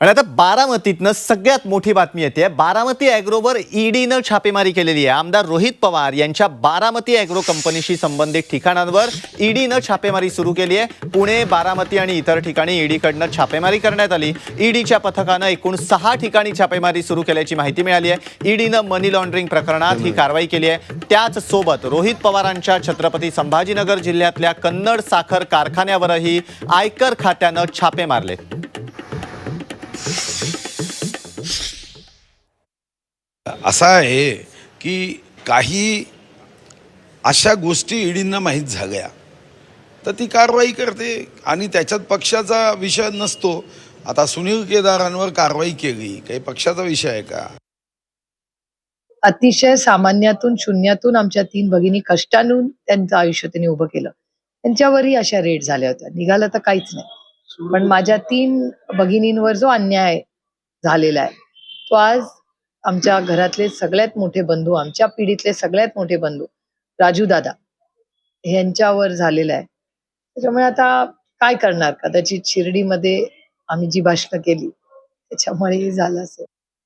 आणि आता बारामतीतनं सगळ्यात मोठी बातमी येते. बारामती अॅग्रोवर ईडीनं छापेमारी केलेली आहे. आमदार रोहित पवार यांच्या बारामती अॅग्रो कंपनीशी संबंधित ठिकाणांवर ईडीनं छापेमारी सुरू केली आहे. पुणे बारामती आणि इतर ठिकाणी ईडीकडनं छापेमारी करण्यात आली. ईडीच्या पथकानं एकूण सहा ठिकाणी छापेमारी सुरू केल्याची माहिती मिळाली आहे. ईडीनं मनी लॉन्ड्रिंग प्रकरणात ही कारवाई केली आहे. त्याच सोबत रोहित पवारांच्या छत्रपती संभाजीनगर जिल्ह्यातल्या कन्नड साखर कारखान्यावरही आयकर खात्यानं छापे मारले. असा आहे की काही अशा गोष्टी ईडींना माहीत झाल्या. तर ती कारवाई करते आणि त्याच्यात पक्षाचा विषय नसतो. आता सुनील केदारांवर कारवाई केली. काही पक्षाचा विषय आहे का? अतिशय सामान्यातून शून्यातून आमच्या तीन भगिनी कष्टानून त्यांचं आयुष्य त्यांनी उभं केलं. त्यांच्यावरही अशा रेट झाल्या होत्या. निघालं तर काहीच नाही. पण माझ्या तीन भगिनींवर जो अन्याय झालेला आहे तो आज आमच्या घरातले सगळ्यात मोठे बंधू आमच्या पिढीतले सगळ्यात मोठे बंधू राजू दादा यांच्यावर झालेला आहे. त्याच्यामुळे आता काय करणार? कदाचित शिर्डीमध्ये आम्ही जी भाषणं केली. त्याच्यामुळे झालं असेल.